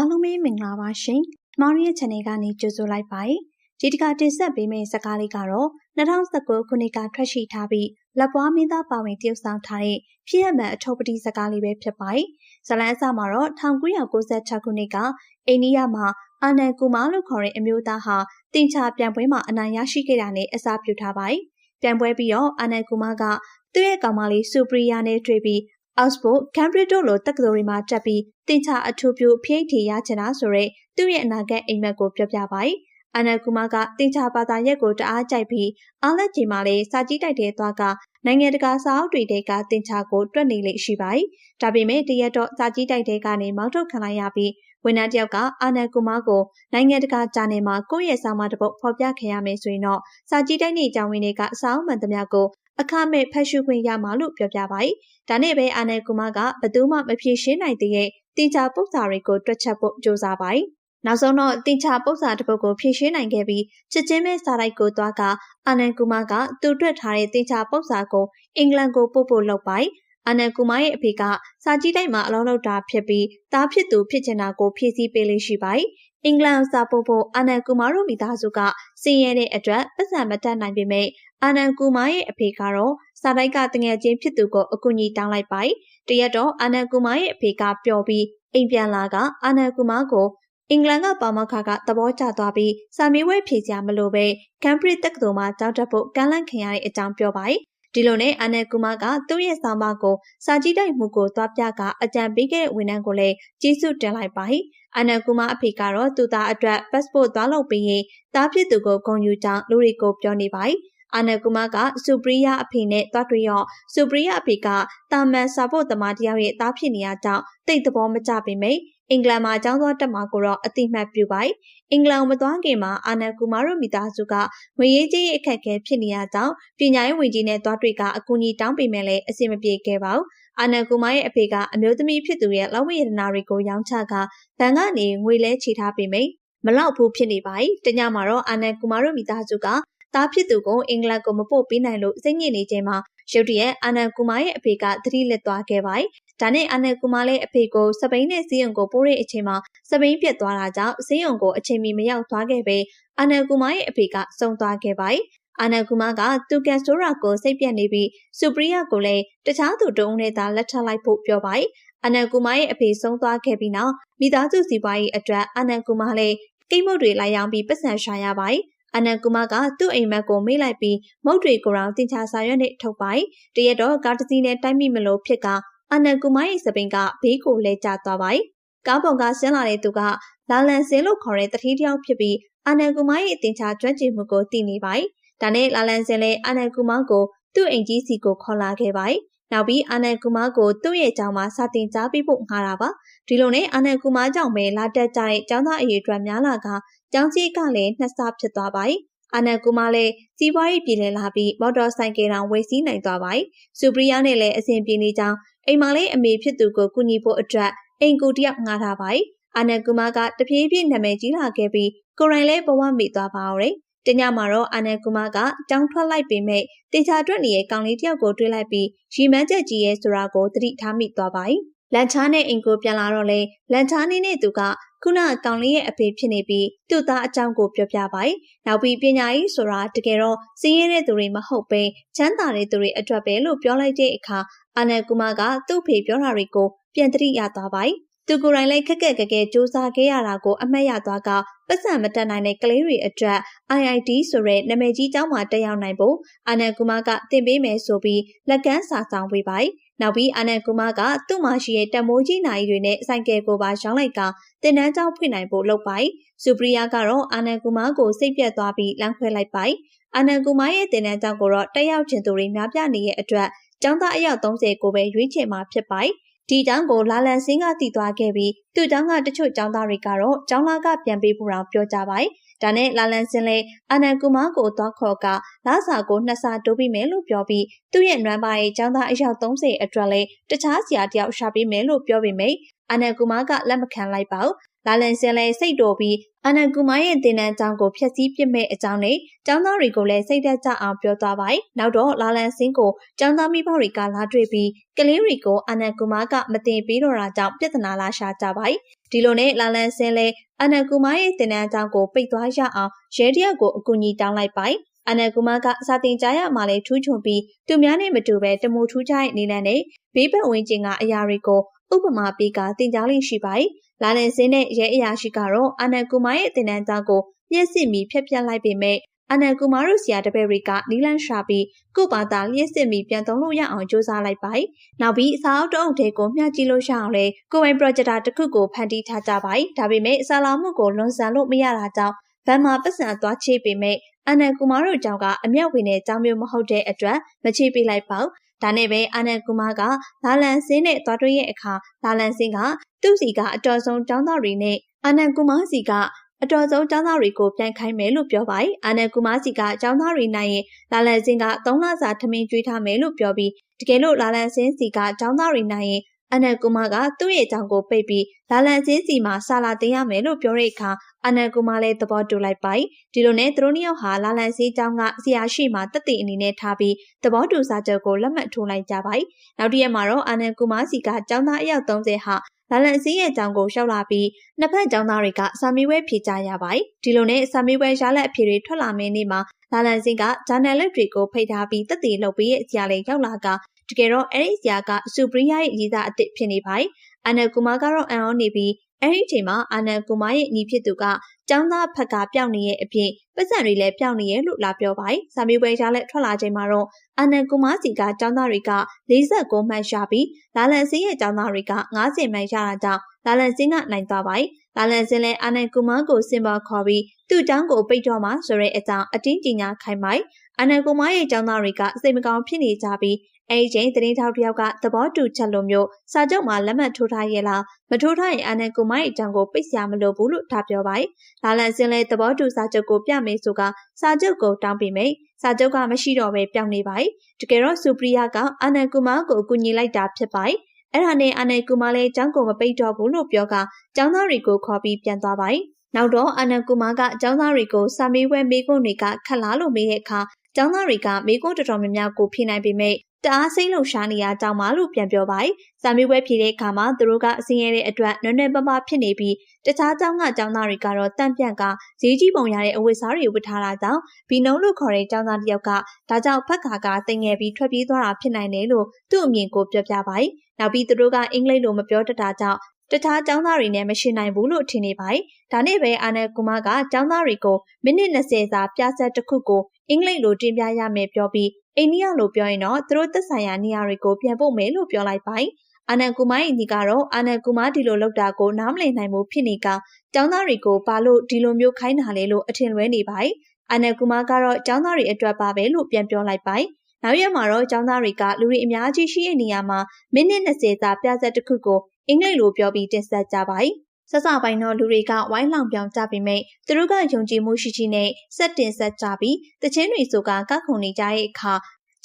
အားလုံးပဲမင်္ဂလာပါရှင်။မောင်ရီရဲ့ channel ကနေကြိုဆိုလိုက်ပါတယ်။ဒီတစ်ခါတင်ဆက်ပေးမယ့်ဇာတ်ကားလေးကတော့2019ခုနှစ်ကထွက်ရှိထားပြီးလက်ပွားမင်းသားပါဝင်တရုတ်ဆောင်ထားတဲ့ဖြစ်ရမှန်အထောပတိဇာတ်ကားလေးပဲဖြစ်ပါတယ်။ဇလန်းအစမှာတော့1996ခုနှစ်ကအိန္ဒိယမှာအာနန်ကူမာလို့ခေါ်တဲ့အမျိုးသားဟာတင်ချာပြန်ပွဲမှာအနိုင်ရရှိခဲ့တာနဲ့အစားပြုထားပါတယ်။ပြန်ပွဲပြီးတော့အာနန်ကူမာကသူ့ရဲ့ကောင်မလေးစူပရီယာနဲ့တွေ့ပြီး Oxford, Cambridge တို့လိုတက္ကသိုလ်တွေမှာတက်ပြီးတင်ချအထူးပြု PhD ရချင်တာဆိုရဲသူ့ရဲ့အနာဂတ်အိမ်မက်ကိုပြောပြပါတယ်။အနကူမာကတင်ချဘာသာရက်ကိုတအားကြိုက်ပြီးအားလက်ကြီးမှလည်းစာကြည့်တိုက်တဲ့သွားကနိုင်ငံတကာစာအုပ်တွေကတင်ချကိုတွက်နေလိမ့်ရှိပါတယ်။ဒါပေမဲ့တရက်တော့စာကြည့်တိုက်တဲ့ကနေမောင်းထုတ်ခံလိုက်ရပြီးဝန်ထမ်းတယောက်ကအာနကူမာကိုနိုင်ငံတကာဂျာနယ်မှာကိုယ့်ရဲ့စာမတစ်ပုဒ်ဖော်ပြခဲ့ရမယ်ဆိုရင်တော့စာကြည့်တိုက်နေကြောင်းဝင်တွေကစာအုပ်မှန်သမျှကို အခမဲ့ဖတ်ရှုခွင့်ရမှာလို့ပြောပြပါတယ်။ဒါနဲ့ပဲအာနယ်ကူမာကဘသူမှမဖြေရှင်းနိုင်သေးတဲ့တင်ချပု္ပ္ပစာတွေကိုတွက်ချက်ဖို့ကြိုးစားပါတယ်။နောက်ဆုံးတော့တင်ချပု္ပ္ပစာတစ်ပုဒ်ကိုဖြေရှင်းနိုင်ခဲ့ပြီးချက်ချင်းပဲစာလိုက်ကိုသွားကအာနန်ကူမာကသူတွက်ထားတဲ့တင်ချပု္ပ္ပစာကိုအင်္ဂလန်ကိုပို့ဖို့လုပ်ပါတယ်။အာနန်ကူမာရဲ့အဖေကစာကြည့်တိုက်မှာအလုံးလောက်တာဖြစ်ပြီးသားဖြစ်သူဖြစ်ချင်တာကိုဖြည့်ဆည်းပေးလေးရှိပါတယ်။ အင်္ဂလန်စာပို့ဖို့အာနန်ကူမာတို့မိသားစုကစင်ရဲတဲ့အတွက်ပတ်စံမတက်နိုင်ပေမဲ့အာနန်ကူမာရဲ့အဖေကတော့စာတိုက်ကတငယ်ချင်းဖြစ်သူကိုအကူအညီတောင်းလိုက်ပါတယ်။တရက်တော့အာနန်ကူမာရဲ့အဖေကပျော်ပြီးအိမ်ပြန်လာကအာနန်ကူမာကိုအင်္ဂလန်ကပါမောက္ခကသဘောကျသွားပြီးစာမေးပွဲဖြေကြမလို့ပဲကမ်ဘရစ်တက္ကသိုလ်မှာကျောင်းတက်ဖို့ကမ်းလှမ်းခင်ရတဲ့အကြောင်းပြောပါတယ်။ ဒီလိုနဲ့အာနန်ကူမာကသူ့ရဲ့ဆောင်မကိုစာကြည့်တိုက်မှုကိုသွားပြကအကြံပေးခဲ့တဲ့ဝန်ထမ်းကိုလည်းကျေးဇူးတင်လိုက်ပါတယ်။အာနန်ကူမာအဖေကတော့သူသားအတွက် passport သွားလုပ်ပြီးရင်တားဖြစ်သူကိုဂုဏ်ယူကြောင်းလူတွေကိုပြောနေပါတယ်။အာနကူမကစူပရိယအဖေနဲ့တွားတွေ့ရောစူပရိယအဖေကတာမန်စာဖို့သမားတယောက်ရဲ့သားဖြစ်နေရကြောင်းတိတ်သဘောမကျပေမယ့် အင်္ဂလန်မှာကျောင်းသွားတက်မှာကိုတော့အတိမတ်ပြုပိုင်အင်္ဂလန်မသွားခင်မှာအာနကူမာတို့မိသားစုကငွေရေးကြေးရေးအခက်အခဲဖြစ်နေရကြောင်းပညာရေးဝန်ကြီးနဲ့တွားတွေ့ကအကူအညီတောင်းပေမဲ့လည်းအဆင်မပြေခဲ့ပါဘူးအာနကူမာရဲ့အဖေကအမျိုးသမီးဖြစ်သူရဲ့လောက်ဝိရဒနာတွေကိုရောင်းချကဘဏ်ကနေငွေလဲချေထားပေမယ့်မလောက်ဘူးဖြစ်နေပါ යි တညမှာတော့အာနကူမာတို့မိသားစုကသားဖြစ်သူကိုအင်္ဂလန်ကိုမပို့ပေးနိုင်လို့စိတ်ညစ်နေချိန်မှာ ရုတ်တရက်အာနန်ကူမာရဲ့အဖေကသတိလက်သွားခဲ့ပါတယ်။ဒါနဲ့အာနန်ကူမာလည်းအဖေကိုစပိန်နဲ့စီးရုံကိုပို့တဲ့အချိန်မှာစပိန်ပြတ်သွားတာကြောင့်စီးရုံကိုအချိန်မီမရောက်သွားခဲ့ပဲအာနန်ကူမာရဲ့အဖေကစုံသွားခဲ့ပါတယ်။အာနန်ကူမာကသူကန်ဆိုရာကိုစိတ်ပြတ်နေပြီးစူပရီယာကိုလည်းတခြားသူတုံးနဲ့သာလက်ထပ်လိုက်ဖို့ပြောပါတယ်။အာနန်ကူမာရဲ့အဖေဆုံးသွားခဲ့ပြီးနောက်မိသားစုစီပွားရေးအတွက်အာနန်ကူမာလည်းကိမုတ်တွေလိုက်ရောင်းပြီးပတ်စံရှာရပါတယ်။ အနန္ကူမကသူ့အိမ်မက်ကိုမေ့လိုက်ပြီးမုတ်တွေကိုရောင်တင်ချစာရွက်နဲ့ထုတ်ပိုက်တရက်တော့ကားတစ်စီးနဲ့တိုက်မိမလို့ဖြစ်ကအနန္ကူမရဲ့စပိန်ကဘေးကိုလဲကျသွားပါကားပေါ်ကဆင်းလာတဲ့သူကလာလန်စင်လို့ခေါ်တဲ့တတိတယောက်ဖြစ်ပြီးအနန္ကူမရဲ့အတင်ချကျွမ်းကျင်မှုကိုသိနေပါဒါနဲ့လာလန်စင်လည်းအနန္ကူမကိုသူ့အိမ်ကြီးစီကိုခေါ်လာခဲ့ပါနောက်ပြီးအာနန်ကူမားကိုသူ့ရဲ့ကြောင်မှာစာတင်ကြားပေးဖို့ငှားတာပါဒီလိုနဲ့အာနန်ကူမားကြောင့်ပဲလာတက်ကြတဲ့ကျောင်းသားအရေးအတွက်များလာက ကျောင်းကြီးကလည်းနှစ်ဆဖြစ်သွားပါတယ်။အာနန်ကူမလည်းစီးပွားရေးပြည်လည်လာပြီးမော်တော်ဆိုင်ကယ်တောင်ဝယ်စီးနိုင်သွားပါတယ်။စူပရီယာနဲ့လည်းအစဉ်ပြေနေကြောင်းအိမ်မှာလည်းအမေဖြစ်သူကိုကူညီဖို့အတွက်အိမ်ကိုတယောက်ငှားထားပါတယ်။အာနန်ကူမကတပြေးပြေးနာမည်ကြီးလာခဲ့ပြီးကိုရိုင်းလည်းဘဝမိသွားပါတော့တယ်။တညမှာတော့အာနန်ကူမာကတောင်းထွက်လိုက်ပေမဲ့တေချာအတွက်နေရဲ့ကောင်လေးတယောက်ကိုတွေးလိုက်ပြီးရီမန်းချက်ကြီးရဲ့ဆိုတာကိုသတိထားမိသွားပါ၏ လန်ချားနဲ့အင်ကိုပြန်လာတော့လေလန်ချားနေနဲ့သူကခုနကောင်လေးရဲ့အဖေဖြစ်နေပြီးသူ့သားအကြောင်းကိုပြောပြပါ යි နောက်ပြီးပညာရေးဆိုတာတကယ်တော့စင်းရဲတဲ့သူတွေမဟုတ်ပဲချမ်းသာတဲ့သူတွေအတွက်ပဲလို့ပြောလိုက်တဲ့အခါအာနန်ကူမာကသူ့ဖေပြောတာတွေကိုပြန်သတိရသွားပါ යි သူကိုယ်တိုင်လည်းခက်ခက်ခက်ခဲစူးစမ်းခဲ့ရတာကိုအမှတ်ရသွားကပတ်စံမတက်နိုင်တဲ့ကလေးတွေအတွက် IIT ဆိုတဲ့နာမည်ကြီးကျောင်းမှာတက်ရောက်နိုင်ဖို့အာနန်ကူမာကတင်ပေးမယ်ဆိုပြီးလက်ကမ်းစာဆောင်ပေးပါ။ နောက်ပြီးအာနန်ကူမာကသူ့မှာရှိတဲ့တမိုးကြီးနိုင်တွေနဲ့ဆိုင်ကယ်ကိုပါရောင်းလိုက်ကတင်တန်းကျောင်းဖွင့်နိုင်ဖို့လုပ်ပါ။စူပရီယာကတော့အာနန်ကူမာကိုစိတ်ပြတ်သွားပြီးလမ်းခွဲလိုက်ပါ။အာနန်ကူမာရဲ့တင်တန်းကျောင်းကိုတော့တက်ရောက်ခြင်းသူတွေများပြားနေတဲ့အတွက်ကျောင်းသားအယောက်30ကိုပဲရွေးချယ်မှာဖြစ်ပါတယ်။ဒီတောင်းကိုလာလန်စင်းကတည်သွားခဲ့ပြီးသူ့တောင်းကတချို့ចောင်းသားတွေကတော့ចောင်းလာကပြန်ပေးဖို့တောင်ပြောကြပါတယ်။ ဒါနဲ့လာလန်စင်းလည်းအာနန်ကူမာကိုသွားခေါ်ကလာစာကိုနှစ်ဆတိုးပြီးမယ်လို့ပြောပြီးသူ့ရဲ့နွမ်းပါရဲ့ចောင်းသားအယောက်30အတွက်လည်းတခြားဆရာတယောက်ရှာပေးမယ်လို့ပြောပေမယ့်အာနန်ကူမာကလက်မခံလိုက်ပါဘူးလာလန်စင်လည်းစိတ်တော်ပြီးအာနန်ကူမာရဲ့တင်နန်းကြောင်းကိုဖျက်ဆီးပစ်မဲ့အကြောင်းနဲ့ကျောင်းသားတွေကိုလည်းစိတ်သက်သာအောင်ပြောသွားပါတယ်။နောက်တော့လာလန်စင်ကိုကျောင်းသားမိဘတွေကလာတွေ့ပြီးကလေးတွေကိုအာနန်ကူမာကမတင်ပေးတော့တာကြောင့်ပြဿနာလာရှာကြပါတယ်။ ဒီလိုနဲ့လာလန်စင်လည်းအာနန်ကူမာရဲ့တင်နန်းကြောင်းကိုပိတ်သွားရအောင်ရဲတယောက်ကိုအကူအညီတောင်းလိုက်ပါတယ်။အနကူမကစာတင်ကြားရမှလည်းထူးချွန်ပြီးသူများနဲ့မတူပဲတမိုထူးခြားတဲ့အနေနဲ့ဘေးပတ်ဝန်းကျင်ကအရာတွေကိုဥပမာပေးကတင်ကြားလေးရှိပါတယ်။လာလန်စင်းနဲ့ရဲအရာရှိကတော့အနကူမရဲ့တင်နန်းသားကိုမျက်စိမီဖျက်ပြက်လိုက်ပေမဲ့ အနကူမာတို့ဆရာတပည့်တွေကနီလန်းရှာပြီးကို့ဘာသာလျှက်စစ်မီပြန်သုံးလို့ရအောင်စူးစမ်းလိုက်ပါတယ်။နောက်ပြီးအစာအုပ်တအုပ်တွေကိုမျှကြည့်လို့ရအောင်လဲကိုယ်ပိုင် projector တစ်ခုကိုဖန်တီးထားကြပါတယ်။ဒါပေမဲ့အစာလောင်မှုကိုလွန်ဆန်လို့မရတာကြောင့်ဗန်မှာပတ်စံသွားချိပေမဲ့အာနန်ကူမာတို့အကြောင်းကအမျက်ဝင်တဲ့ကြောင်းမျိုးမဟုတ်တဲ့အတွက်မချိပေးလိုက်ပါဘူး။ဒါနဲ့ပဲအာနန်ကူမာကလာလန်စင်းနဲ့သွားတွေ့ရဲ့အခါလာလန်စင်းကသူ့စီကအတော်ဆုံးចောင်းသားတွေနဲ့အာနန်ကူမာစီက အတော်ဆုံးចောင်းသားတွေကိုပြန်ခိုင်းမယ်လို့ပြောပါတယ်။အာနန်ကူမာစီကចောင်းသားတွေနိုင်ရင်လာလန်စင်းက3လစာထမင်းကျွေးထားမယ်လို့ပြောပြီးတကယ်လို့လာလန်စင်းစီကចောင်းသားတွေနိုင်ရင်အနန်ကူမာကသူ့ရဲ့အကြောင်းကိုပိတ်ပြီးလာလန်စင်းစီမှာဆာလာတင်ရမယ်လို့ပြောတဲ့အခါအနန်ကူမာလည်းသဘောတူလိုက်ပါဒီလိုနဲ့သူတို့နှစ်ယောက်ဟာလာလန်စင်းအကြောင်းကဆရာရှိမှတက်တည်အနေနဲ့ထားပြီးသဘောတူစာချုပ်ကိုလက်မှတ်ထိုးလိုက်ကြပါနောက်တစ်ရက်မှာတော့အနန်ကူမာစီကကျောင်းသားအယောက်30ဟာ လာလန်စင်းရဲ့အကြောင်းကိုရှောက်လာပြီးနှစ်ဖက်ကျောင်းသားတွေကစာမေးပွဲဖြေကြရပါတယ်ဒီလိုနဲ့စာမေးပွဲရလက်အဖြေတွေထွက်လာမယ့်နေ့မှာလာလန်စင်းကဂျာနယ်လစ်တွေကိုဖိတ်ထားပြီးတက်တည်လုပ်ပြီးရဲ့ဆရာလေးရောက်လာကတကယ်တော့အဲ့ဒီဆရာကစူပရီးယားရဲ့ရည်သားအစ်စ်ဖြစ်နေပါတယ်။အာနကူမာကတော့အံ့ဩနေပြီး အဲ့ဒီချိန်မှာအာနကူမာရဲ့ညီဖြစ်သူကចောင်းသားဖက်ကပျောက်နေရဲ့အပြင်ပတ်စံတွေလည်းပျောက်နေရဲ့လို့လာပြောပါတယ်။စာမေးပွဲရလက်ထွက်လာချိန်မှာတော့အာနကူမာစီကចောင်းသားတွေက49မှတ်ရပြီးလာလန်စင်းရဲ့ចောင်းသားတွေက90မှတ်ရတာကြောင့်လာလန်စင်းကနိုင်သွားပါတယ်။လာလန်စင်းလည်းအာနကူမာကိုစင်ပါခေါ်ပြီးသူ့တောင်းကိုပိတ်တော့မှဆိုတဲ့အကြောင်းအတင်းကြီးညာခိုင်းပါတယ်။အာနကူမာရဲ့ចောင်းသားတွေကစိတ်မကောင်းဖြစ်နေကြပြီး အဲဒီချိန်သတင်းထောက်တယောက်ကသဘောတူချက်လိုမျိုးစာချုပ်မှာလက်မှတ်ထိုးထားရဲ့လားမထိုးထားရင်အာနန်ကူမိုင်းအကြောင်းကိုပိတ်စရာမလိုဘူးလို့ထားပြောပါတယ်။လာလန်စင်းလဲသဘောတူစာချုပ်ကိုပြမယ်ဆိုကစာချုပ်ကိုတောင်းပေးမယ်။စာချုပ်ကမရှိတော့ပဲပြောင်းနေပါတယ်။တကယ်တော့စူပရီယာကအာနန်ကူမာကိုအကူညီလိုက်တာဖြစ်ပါတယ်။အဲ့ဒါနဲ့အာနန်ကူမာလည်းကျောင်းကိုမပိတ်တော့ဘူးလို့ပြောကကျောင်းသားတွေကိုခေါ်ပြီးပြန်သွားပါတယ်။နောက်တော့အာနန်ကူမာကကျောင်းသားတွေကိုစာမေးပွဲမေးခွန်းတွေကခက်လားလို့မေးတဲ့အခါကျောင်းသားတွေကမေးခွန်းတော်တော်များများကိုဖြေနိုင်ပေမဲ့ တအားစိတ်လုံရှားနေရကြောင်းမှလို့ပြန်ပြောပါတယ်။စာမေးပွဲဖြေတဲ့အခါမှာသူတို့ကအစင်းရဲတဲ့အတွက်နွဲ့နွဲ့ပပဖြစ်နေပြီးတခြားကျောင်းကကျောင်းသားတွေကတော့တန့်ပြန့်ကဈေးကြီးပုံရတဲ့အဝတ်စားတွေဝတ်ထားတာကြောင့်ဘီနုံလို့ခေါ်တဲ့ကျောင်းသားတစ်ယောက်ကဒါကြောင့်ဖက်ခါကတိမ်ငယ်ပြီးထွက်ပြေးသွားတာဖြစ်နိုင်တယ်လို့သူ့အမြင်ကိုပြောပြပါတယ်။နောက်ပြီးသူတို့ကအင်္ဂလိပ်လိုမပြောတတ်တာကြောင့် တခြားကျောင်းသားတွေနဲ့မရှိနိုင်ဘူးလို့ထင်နေပါတယ်။ဒါနဲ့ပဲအာနယ်ကူမာကကျောင်းသားတွေကိုမိနစ်20စာပြဆက်တစ်ခုကိုအင်္ဂလိပ်လိုတင်ပြရမယ်ပြောပြီးအိန္ဒိယလိုပြောရင်တော့သူတို့သက်ဆိုင်ရာနေရာတွေကိုပြန်ပို့မယ်လို့ပြောလိုက်ပါတယ်။အာနန်ကူမိုင်းအညီကတော့အာနန်ကူမာဒီလိုလောက်တာကိုနားမလည်နိုင်မှုဖြစ်နေကကျောင်းသားတွေကိုဘာလို့ဒီလိုမျိုးခိုင်းတာလဲလို့အထင်လွဲနေပါတယ်။အာနန်ကူမာကတော့ကျောင်းသားတွေအတွက်ပါပဲလို့ပြန်ပြောလိုက်ပါတယ်။နောက်ရက်မှာတော့ကျောင်းသားတွေကလူတွေအများကြီးရှိတဲ့နေရာမှာမိနစ်20စာပြဆက်တစ်ခုကိုအင်္ဂလိပ်လိုပြောပြီးတင်ဆက်ကြပါတယ်။ဆဆပိုင်းတော့လူတွေကဝိုင်းလောင်ပြောင်ကြပေမဲ့သူတို့ကယုံကြည်မှုရှိရှိနဲ့စက်တင်ဆက်ကြပြီးတချင်းတွေဆိုကကခုန်နေကြတဲ့အခါ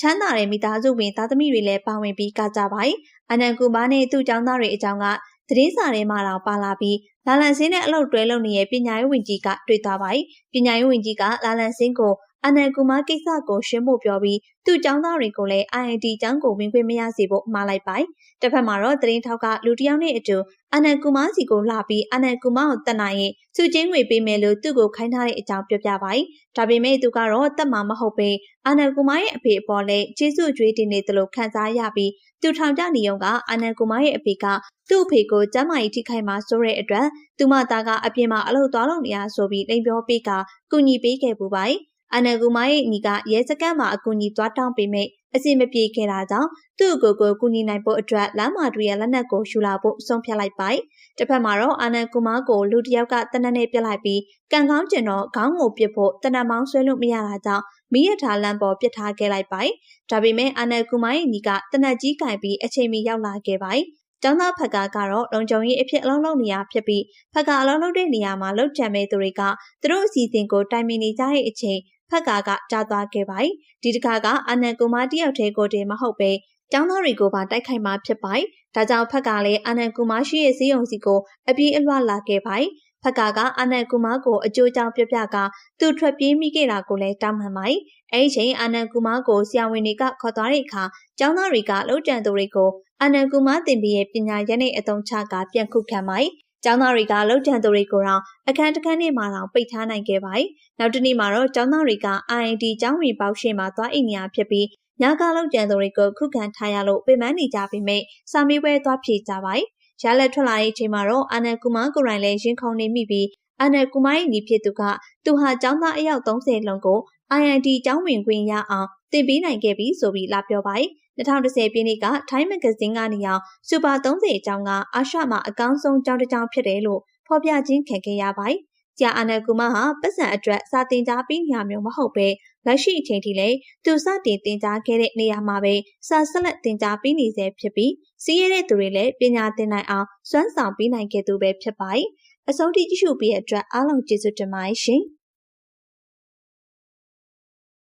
ချမ်းသာတဲ့မိသားစုဝင်သားသမီးတွေလည်းပါဝင်ပြီးကကြပါတယ်။အနန်ကူမားနဲ့သူ့ကျောင်းသားတွေအကြောင်းကသတင်းစာထဲမှာတော့ပါလာပြီးလာလန်စင်းနဲ့အလုပ်တွဲလုပ်နေတဲ့ပညာရေးဝန်ကြီးကတွေ့သွားပါတယ်။ပညာရေးဝန်ကြီးကလာလန်စင်းကို အနန်ကူမာကိစ္စကိုရှင်းဖို့ပြောပြီးသူ့ကျောင်းသားတွေကိုလည်း IIT ကျောင်းကိုဝင်ခွင့်မရစေဖို့မှားလိုက်ပါတယ်။တစ်ဖက်မှာတော့သတင်းထောက်ကလူတစ်ယောက်နဲ့အတူအနန်ကူမာစီကိုလာပြီးအနန်ကူမာကိုတတ်နိုင်ရင်စုချင်းငွေပေးမယ်လို့သူ့ကိုခိုင်းထားတဲ့အကြောင်းပြောပြပါတယ်။ဒါပေမဲ့သူကတော့တတ်မှာမဟုတ်ပဲအနန်ကူမာရဲ့အဖေအပေါ်လည်းကျေးဇူးကြွေးတင်နေတယ်လို့ခံစားရပြီးသူထောင်ကြနေုံကအနန်ကူမာရဲ့အဖေကသူ့အဖေကိုကျမ်းမာရေးထိခိုက်မှာဆိုတဲ့အတွက်သူမသားကအပြင်မှာအလုပ်သွားလုပ်နေရဆိုပြီးလိန်ပြောပေးကကူညီပေးခဲ့ပူပါတယ်။ အနကူမိုင်းရဲ့ညီကရဲစကမ်းမှာအကူအညီသွားတောင်းပေမဲ့အစီမပြေခဲ့တာကြောင့်သူ့အကိုကိုကူညီနိုင်ဖို့အတွက်လမ်းမာတွေရဲ့လက်နက်ကိုယူလာဖို့ဆုံးဖြတ်လိုက်ပါတယ်။တစ်ဖက်မှာတော့အာနန်ကူမာကိုလူတစ်ယောက်ကတနက်နဲ့ပြစ်လိုက်ပြီးကံကောင်းကျင်တော့ခေါင်းကိုပစ်ဖို့တနက်မောင်းဆွဲလို့မရတာကြောင့်မိရထားလမ်းပေါ်ပြစ်ထားခဲ့လိုက်ပါတယ်။ဒါပေမဲ့အာနန်ကူမာရဲ့ညီကတနက်ကြီးကင်ပြီးအချိန်မီရောက်လာခဲ့ပါတယ်။ကျောင်းသားဖက်ကကတော့လုံခြုံရေးအဖြစ်အလုံးလုံးနေရဖြစ်ပြီးဖက်ကအလုံးလုံးတဲ့နေရာမှာလှုပ်ချံမဲ့သူတွေကသူတို့အစီအစဉ်ကိုတိုင်ပင်နေကြတဲ့အချိန်ဖ က်ကာကကြားသွားခဲ့ပါတယ်။ဒီတစ်ခါကအာနန်ကူမာတယောက်တည်းကိုတည်းမဟုတ်ပဲကျောင်းသားတွေကိုပါတိုက်ခိုက်မှာဖြစ်ပါတယ်။ဒါကြောင့်ဖက်ကလည်းအာနန်ကူမရှိရဲ့စီးရုံစီကိုအပြေးအလွှလာခဲ့ပါတယ်။ဖက်ကကအာနန်ကူမကိုအကျိုးကြောင့်ပြပြကသူထွက်ပြေးမိခဲ့တာကိုလည်းတောင်းပန်ပါတယ်။အဲဒီချိန်အာနန်ကူမကိုဆရာဝန်တွေကခေါ်သွားတဲ့အခါကျောင်းသားတွေကလှုပ်ကြံသူတွေကိုအာနန်ကူမတင်ပြီးရဲ့ပညာရပ်နဲ့အသုံးချကပြန်ခုခံပါတယ်။ ကျောင်းသားတွေကလှုပ်ကြံသူတွေကိုတော့အခန်းတစ်ခန်းနဲ့မှတော့ပိတ်ထားနိုင်ခဲ့ပါတယ်။နောက်တနေ့မှာတော့ကျောင်းသားတွေက IND ကျောင်းဝင်ပေါက်ရှင်းမှာသွားအိမ်နေရဖြစ်ပြီးညကလောက်ကြံသူတွေကိုခုခံထားရလို့ပြင်ပန်းနေကြပေမဲ့စာမေးပွဲသွားဖြေကြပါတယ်။ရလက်ထွက်လာတဲ့အချိန်မှာတော့အာနန်ကူမကိုရိုင်းလည်းရင်ခုန်နေမိပြီးအာနန်ကူမရဲ့ညီဖြစ်သူကသူဟာကျောင်းသားအယောက်30လုံးကို IND ကျောင်းဝင်ခွင့်ရအောင်တင်ပေးနိုင်ခဲ့ပြီဆိုပြီးလာပြောပါတယ်။ 2010ပြည့်နှစ်ကထိုင်းမဂ္ဂဇင်းကနေအောင်စူပါ30အကြောင်းကအာရှမှာအကောင်းဆုံးကျောင်းတစ်ကျောင်းဖြစ်တယ်လို့ဖော်ပြခြင်းခံခဲ့ရပါတယ်။ကြာအာနကူမဟာပတ်စံအတွက်စာတင်ကြားပေးနေရမျိုးမဟုတ်ပဲလက်ရှိအချိန်ထိလည်းသူစတင်တင်ကြားခဲ့တဲ့နေရာမှာပဲစာဆက်လက်တင်ကြားပေးနေစေဖြစ်ပြီးစီးရတဲ့သူတွေလည်းပညာသင်နိုင်အောင်စွမ်းဆောင်ပေးနိုင်ခဲ့သူပဲဖြစ်ပါတယ်။အဆုံးထိကြည့်ရှုပေးတဲ့အတွက်အားလုံးကျေးဇူးတင်ပါတယ်ရှင်။